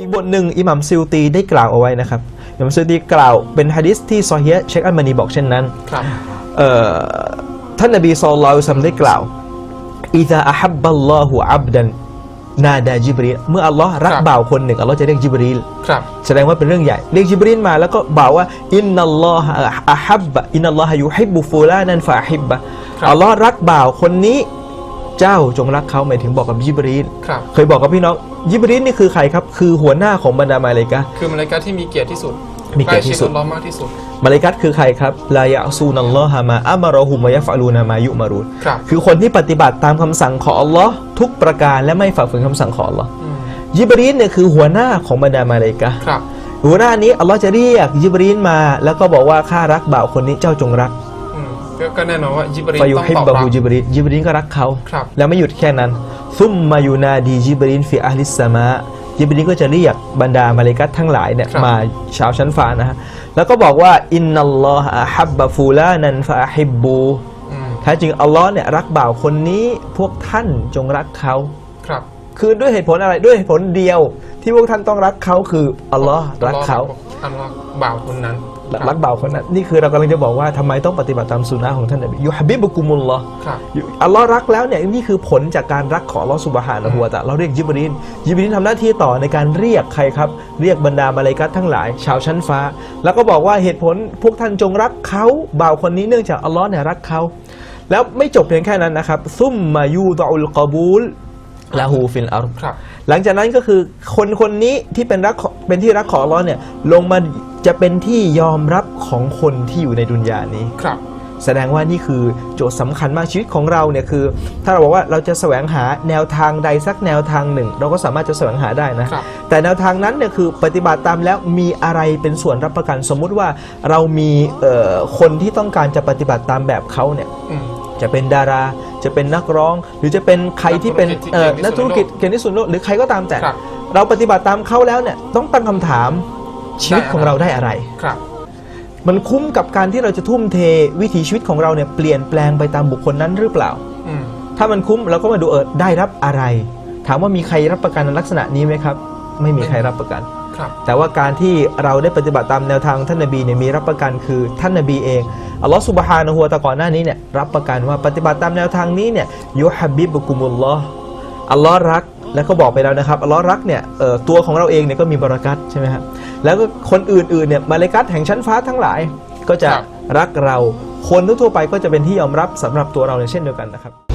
อีกบทหนึ่งอิหมัมซิลตีได้กล่าวเอาไว้นะครับอิหมัมซิลตีกล่าวเป็นฮะดิษที่ซอฮีฮ์เชคอัลมานีบอกเช่นนั้นครับเอ่อท่านนบีศ็อลลัลลอฮุอะลัยฮิวะซัลลัมได้กล่าวอิซาอะฮับบัลลอฮุอับดันนาดาจิบรีลเมื่ออัลลอฮ์รักครับบ่าวคนหนึ่งอัลลอฮ์จะเรียกจิบรีลครับแสดงว่าเป็นเรื่องใหญ่เรียกจิบรีนมาแล้วก็บอกว่าอินนัลลอฮะอะฮับบะอินนัลลอฮะยูฮิบบุฟูลานันฟะอะฮิบบะครับอัลลอฮ์รักบ่าวคนนี้ เจ้าจงรักเขาหมายถึงบอกกับจิบรีนครับเคยบอกกับพี่น้องจิบรีนนี่คือใครครับ คือหัวหน้าของบรรดามาเลายกะฮ์คือมาเลายกาที่มีเกียรติที่สุดมีเกียรติที่สุดใกล้ชิอัลลอฮ์มากที่สุดมาเลายกัตคือใครครับลายะซูนัลลอฮะมาอัมารอฮุมะยะฟะลูนามายุมารูนครับคือคนที่ปฏิบัติตามคำสั่งของอัลลอฮ์ทุกประการและไม่ฝ่าฝืนคำสั่งของอัลลอฮ์อืมยิบรีนเนี่ยคือหัวหน้าของบรรดามาเลายกะฮ์ครับหัวหน้านี้อัลลอฮ์จะเรียกยิบรีนมา แล้วก็บอกว่าข้ารักบ่าวคนนี้เจ้าจงรักอืม ก็ก็แน่นอนว่ายิบรีนฟายุต้องฮิบตอบบะรัฮูบยิบรีนยิบรีนก็รักเขา ครับ แล้วไม่หยุดแค่นั้นซุมมายูนาดีจิบรีนฟิอัลลิสสมาจิบรีนก็จะเรียกบรรดามาเลาอิกัตทั้งหลายเนี่ยครับ มาชาวชั้นฟ้านะฮะแล้วก็บอกว่าอินนัลลอฮะอะฮับบะฟูลานันฟะอะฮิบบูอืมแท้จริงอัลลอฮ์เนี่ยรักบ่าวคนนี้พวกท่านจงรักเขา ครับ คือด้วยเหตุผลอะไรด้วยเหตุผลเดียว ที่พวกท่านต้องรักเขาคืออัลลอฮ์รักเขาอัลลอฮ์บ่าวคนนั้นรักบ่าวคนนั้นนี่คือเรากำลังจะบอกว่าทำไมต้องปฏิบัติตามสุนนะของท่านนบียูฮับบิบุกุมุลลอฮ์ครับอัลลอฮ์รักแล้วเนี่ยนี่คือผลจากการรักของอัลลอฮ์สุบฮานะฮูวะตะอาลาเราเรียกยิบรีนยิบรีนทำหน้าที่ต่อในการเรียกใครครับ เรียกบรรดามาเลาอิกัตทั้งหลาย ชาวชั้นฟ้า แล้วก็บอกว่าเหตุผลพวกท่านจงรักเขาบ่าวคนนี้เนื่องจากอัลลอฮ์เนี่ยรักเขาแล้วไม่จบเพียงแค่นั้นนะครับซุมมายูดะอุลกอบูล ละฮูฟิลอาร์ครับหลังจากนั้นก็คือคนคนนี้ที่เป็นรักของเป็นที่รักของอัลลอฮ์เนี่ยลงมาจะเป็นที่ยอมรับของคนที่อยู่ในดุนยานี้ครับแสดงว่านี่คือโจทย์สำคัญมากชีวิตของเราเนี่ยคือ ถ้าเราบอกว่าเราจะแสวงหาแนวทางใดสักแนวทางหนึ่ง เราก็สามารถจะแสวงหาได้นะครับแต่แนวทางนั้นเนี่ยคือปฏิบัติตามแล้วมีอะไรเป็นส่วนรับประกันสมมุติว่าเรามีเอ่อคนที่ต้องการจะปฏิบัติตามแบบเขาเนี่ยอืมจะเป็นดารา จะเป็นนักร้อง หรือจะเป็นใครที่เป็นนักธุรกิจที่เอ่อเก่งที่สุดนักธุรกิจเก่งที่สุดในโลกหรือใครก็ตามแต่ ครับ เราปฏิบัติตามเขาแล้วเนี่ยต้องตั้งคำถามชีวิตของเราได้อะไร ครับ มันคุ้มกับการที่เราจะทุ่มเทวิถีชีวิตของเราเนี่ยเปลี่ยนแปลงไปตามบุคคลนั้นหรือเปล่า อืม ถ้ามันคุ้มเราก็มาดูเออได้รับอะไร ถามว่ามีใครรับประกันในลักษณะนี้ไหมครับ ไม่มีใครรับประกันครับ แต่ว่าการที่เราได้ปฏิบัติตามแนวทางของท่านนบีเนี่ยมีรับประกันคือท่านนบีเองอัลลอฮฺสุบฮานะฮูวะตะก่อนหน้านี้เนี่ยรับประกันว่าปฏิบัติตามแนวทางนี้เนี่ยยุฮับบิบุกุมุลลอฮ์อัลลอฮ์รักแล้วก็บอกไปแล้วนะครับอัลลอฮ์รักเนี่ยเอ่อตัวของเราเองเนี่ยก็มีบรารักัตใช่ไหมครับแล้วก็คนอื่นๆเนี่ยมาเลาอิกัตแห่งชั้นฟ้าทั้งหลายก็จะครับรักเราคนทั่วๆไปก็จะเป็นที่ยอมรับสำหรับตัวเราในเช่นเดียวกันนะครับ